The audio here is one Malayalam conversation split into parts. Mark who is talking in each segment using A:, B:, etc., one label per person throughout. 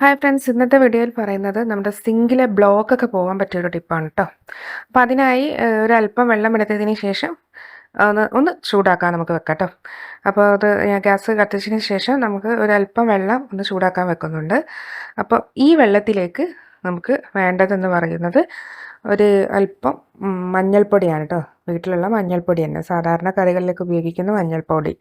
A: ഹായ് ഫ്രണ്ട്സ് ഇന്നത്തെ വീഡിയോയിൽ പറയുന്നത് നമ്മുടെ സിങ്കിലെ ബ്ലോക്കൊക്കെ പോകാൻ പറ്റിയൊരു ടിപ്പാണ് കേട്ടോ അപ്പം അതിനായി ഒരല്പം വെള്ളം എടുത്തതിന് ശേഷം ഒന്ന് ഒന്ന് ചൂടാക്കാൻ നമുക്ക് വെക്കാം കേട്ടോ അപ്പോൾ അത് ഗ്യാസ് കത്തിച്ചതിന് ശേഷം നമുക്ക് ഒരല്പം വെള്ളം ഒന്ന് ചൂടാക്കാൻ വെക്കുന്നുണ്ട്. അപ്പോൾ ഈ വെള്ളത്തിലേക്ക് നമുക്ക് വേണ്ടതെന്ന് പറയുന്നത് ഒരു അല്പം മഞ്ഞൾപ്പൊടിയാണ് കേട്ടോ വീട്ടിലുള്ള മഞ്ഞൾപ്പൊടി തന്നെ. സാധാരണ കറികളിലേക്ക് ഉപയോഗിക്കുന്ന മഞ്ഞൾപ്പൊടി.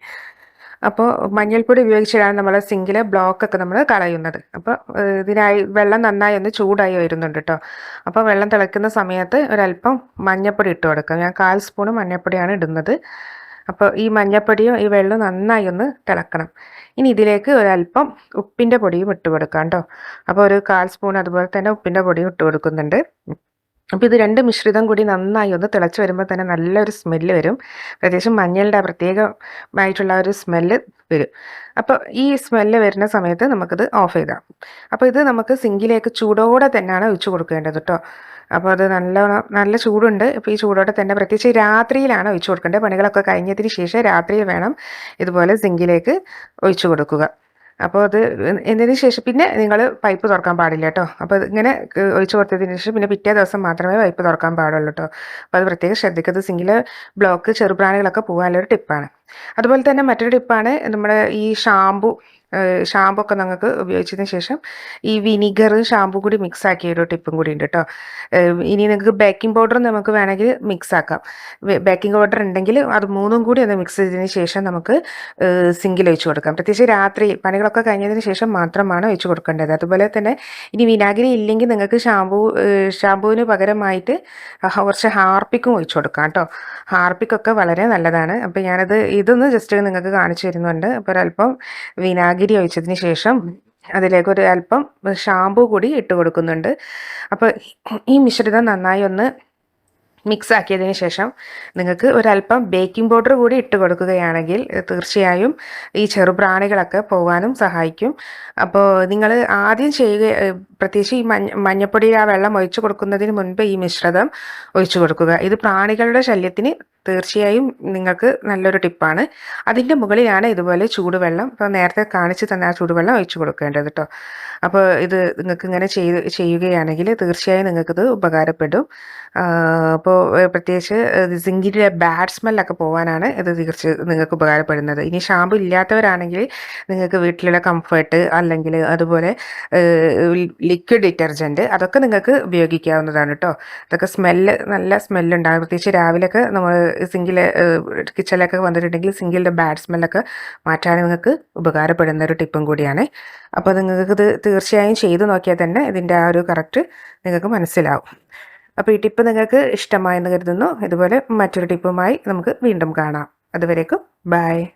A: അപ്പോൾ മഞ്ഞൾപ്പൊടി ഉപയോഗിച്ചിട്ടാണ് നമ്മൾ സിങ്കിലെ ബ്ലോക്കൊക്കെ നമ്മൾ കളയുന്നത്. അപ്പോൾ ഇതിനായി വെള്ളം നന്നായി ഒന്ന് ചൂടായി വരുന്നുണ്ട് കേട്ടോ അപ്പോൾ വെള്ളം തിളയ്ക്കുന്ന സമയത്ത് ഒരല്പം മഞ്ഞൾപ്പൊടി ഇട്ട് കൊടുക്കാം. ഞാൻ കാൽ സ്പൂൺ മഞ്ഞൾപ്പൊടിയാണ് ഇടുന്നത്. അപ്പോൾ ഈ മഞ്ഞൾപ്പൊടിയും ഈ വെള്ളം നന്നായി ഒന്ന് തിളക്കണം. ഇനി ഇതിലേക്ക് ഒരല്പം ഉപ്പിന്റെ പൊടിയും ഇട്ട് കൊടുക്കാം കേട്ടോ അപ്പോൾ ഒരു കാൽ സ്പൂൺ അതുപോലെ തന്നെ ഉപ്പിന്റെ പൊടിയും ഇട്ട് കൊടുക്കുന്നുണ്ട്. അപ്പോൾ ഇത് രണ്ട് മിശ്രിതം കൂടി നന്നായി ഒന്ന് തിളച്ച് വരുമ്പോൾ തന്നെ നല്ലൊരു സ്മെല്ല് വരും. പ്രത്യേകിച്ചും മഞ്ഞളുടെ പ്രത്യേകമായിട്ടുള്ള ഒരു സ്മെല്ല് വരും. അപ്പോൾ ഈ സ്മെല്ല് വരുന്ന സമയത്ത് നമുക്കിത് ഓഫ് ചെയ്താം അപ്പോൾ ഇത് നമുക്ക് സിങ്കിലേക്ക് ചൂടോടെ തന്നെയാണ് ഒഴിച്ചു കൊടുക്കേണ്ടത് കേട്ടോ അപ്പോൾ അത് നല്ല നല്ല ചൂടുണ്ട്. അപ്പോൾ ഈ ചൂടോടെ തന്നെ പ്രത്യേകിച്ച് രാത്രിയിലാണ് ഒഴിച്ചു കൊടുക്കേണ്ടത്. പണികളൊക്കെ കഴിഞ്ഞതിന് ശേഷം രാത്രിയിൽ വേണം ഇതുപോലെ സിങ്കിലേക്ക് ഒഴിച്ചു കൊടുക്കുക. അപ്പോൾ അത് എന്നതിന് ശേഷം പിന്നെ നിങ്ങൾ പൈപ്പ് തുറക്കാൻ പാടില്ല കേട്ടോ അപ്പോൾ ഇങ്ങനെ ഒഴിച്ചു കൊടുത്തതിന് ശേഷം പിന്നെ പിറ്റേ ദിവസം മാത്രമേ പൈപ്പ് തുറക്കാൻ പാടുള്ളൂ കേട്ടോ അപ്പോൾ അത് പ്രത്യേകം ശ്രദ്ധിക്കുന്നത് സിംഗിൾ ബ്ലോക്ക് ചെറുപ്രാണികളൊക്കെ പോകാനുള്ളൊരു ടിപ്പാണ് അതുപോലെ തന്നെ മറ്റൊരു ടിപ്പാണ് നമ്മുടെ ഈ ഷാമ്പു ഷാമ്പു ഒക്കെ നിങ്ങൾക്ക് ഉപയോഗിച്ചതിന് ശേഷം ഈ വിനിഗർ ഷാമ്പു കൂടി മിക്സ് ആക്കിയ ഒരു ടിപ്പും കൂടി ഉണ്ട് കേട്ടോ ഇനി നിങ്ങൾക്ക് ബേക്കിംഗ് പൗഡർ നമുക്ക് വേണമെങ്കിൽ മിക്സ് ആക്കാം ബേക്കിംഗ് പൗഡർ ഉണ്ടെങ്കിൽ അത് മൂന്നും കൂടി ഒന്ന് മിക്സ് ചെയ്തതിന് ശേഷം നമുക്ക് സിങ്കിൽ വെച്ച് കൊടുക്കാം. പ്രത്യേകിച്ച് രാത്രി പണികളൊക്കെ കഴിഞ്ഞതിന് ശേഷം മാത്രമാണ് വെച്ച് കൊടുക്കേണ്ടത്. അതുപോലെ തന്നെ ഇനി വിനാഗിരി ഇല്ലെങ്കിൽ നിങ്ങൾക്ക് ഷാമ്പൂ ഷാമ്പൂവിന് പകരമായിട്ട് കുറച്ച് ഹാർപ്പിക്കും ഒഴിച്ചു കൊടുക്കാം കേട്ടോ ഹാർപ്പിക്കൊക്കെ വളരെ നല്ലതാണ്. അപ്പോൾ ഞാനത് ഇതൊന്ന് ജസ്റ്റ് നിങ്ങൾക്ക് കാണിച്ചു തരുന്നുണ്ട്. അപ്പോൾ ഒരല്പം വിനാഗിരി ഒഴിച്ചതിന് ശേഷം അതിലേക്ക് ഒരു അല്പം ഷാമ്പു കൂടി ഇട്ട് കൊടുക്കുന്നുണ്ട്. അപ്പോൾ ഈ മിശ്രിതം നന്നായി ഒന്ന് മിക്സ് ആക്കിയതിന് ശേഷം നിങ്ങൾക്ക് ഒരല്പം ബേക്കിംഗ് പൗഡർ കൂടി ഇട്ട് കൊടുക്കുകയാണെങ്കിൽ തീർച്ചയായും ഈ ചെറുപ്രാണികളൊക്കെ പോകാനും സഹായിക്കും. അപ്പോൾ നിങ്ങൾ ആദ്യം ചെയ്യുക പ്രത്യേകിച്ച് ഈ മഞ്ഞ മഞ്ഞപ്പൊടി ആ വെള്ളം ഒഴിച്ചു കൊടുക്കുന്നതിന് മുൻപ് ഈ മിശ്രിതം ഒഴിച്ചു കൊടുക്കുക. ഇത് പ്രാണികളുടെ ശല്യത്തിന് തീർച്ചയായും നിങ്ങൾക്ക് നല്ലൊരു ടിപ്പാണ്. അതിന്റെ മുകളിലാണ് ഇതുപോലെ ചൂടുവെള്ളം ഇപ്പോൾ നേരത്തെ കാണിച്ചു തന്ന ആ ചൂടുവെള്ളം ഒഴിച്ചു കൊടുക്കേണ്ടത് കേട്ടോ അപ്പോൾ ഇത് നിങ്ങൾക്ക് ഇങ്ങനെ ചെയ്ത് ചെയ്യുകയാണെങ്കിൽ തീർച്ചയായും നിങ്ങൾക്കിത് ഉപകാരപ്പെടും. അപ്പോൾ പ്രത്യേകിച്ച് സിങ്കിന്റെ ബാഡ് സ്മെല്ലൊക്കെ പോകാനാണ് ഇത് തീർച്ച നിങ്ങൾക്ക് ഉപകാരപ്പെടുന്നത്. ഇനി ഷാമ്പു ഇല്ലാത്തവരാണെങ്കിൽ നിങ്ങൾക്ക് വീട്ടിലുള്ള കംഫർട്ട് അല്ലെങ്കിൽ അതുപോലെ ലിക്വിഡ് ഡിറ്റർജന്റ് അതൊക്കെ നിങ്ങൾക്ക് ഉപയോഗിക്കാവുന്നതാണ് കേട്ടോ അതൊക്കെ സ്മെല്ല് നല്ല സ്മെല്ലുണ്ടാകും പ്രത്യേകിച്ച് രാവിലെയൊക്കെ നമ്മൾ സിങ്കിൽ കിച്ചണിലൊക്കെ വന്നിട്ടുണ്ടെങ്കിൽ സിങ്കിലിന്റെ ബാഡ് സ്മെല്ലൊക്കെ മാറ്റാൻ നിങ്ങൾക്ക് ഉപകാരപ്പെടുന്ന ഒരു ടിപ്പും കൂടിയാണ്. അപ്പോൾ നിങ്ങൾക്കിത് തീർച്ചയായും ചെയ്തു നോക്കിയാൽ തന്നെ ഇതിന്റെ ആ ഒരു കറക്റ്റ് നിങ്ങൾക്ക് മനസ്സിലാവും. അപ്പോൾ ഈ ടിപ്പ് നിങ്ങൾക്ക് ഇഷ്ടമായെന്ന് കരുതുന്നു. ഇതുപോലെ മറ്റൊരു ടിപ്പുമായി നമുക്ക് വീണ്ടും കാണാം. അതുവരേക്കും ബൈ.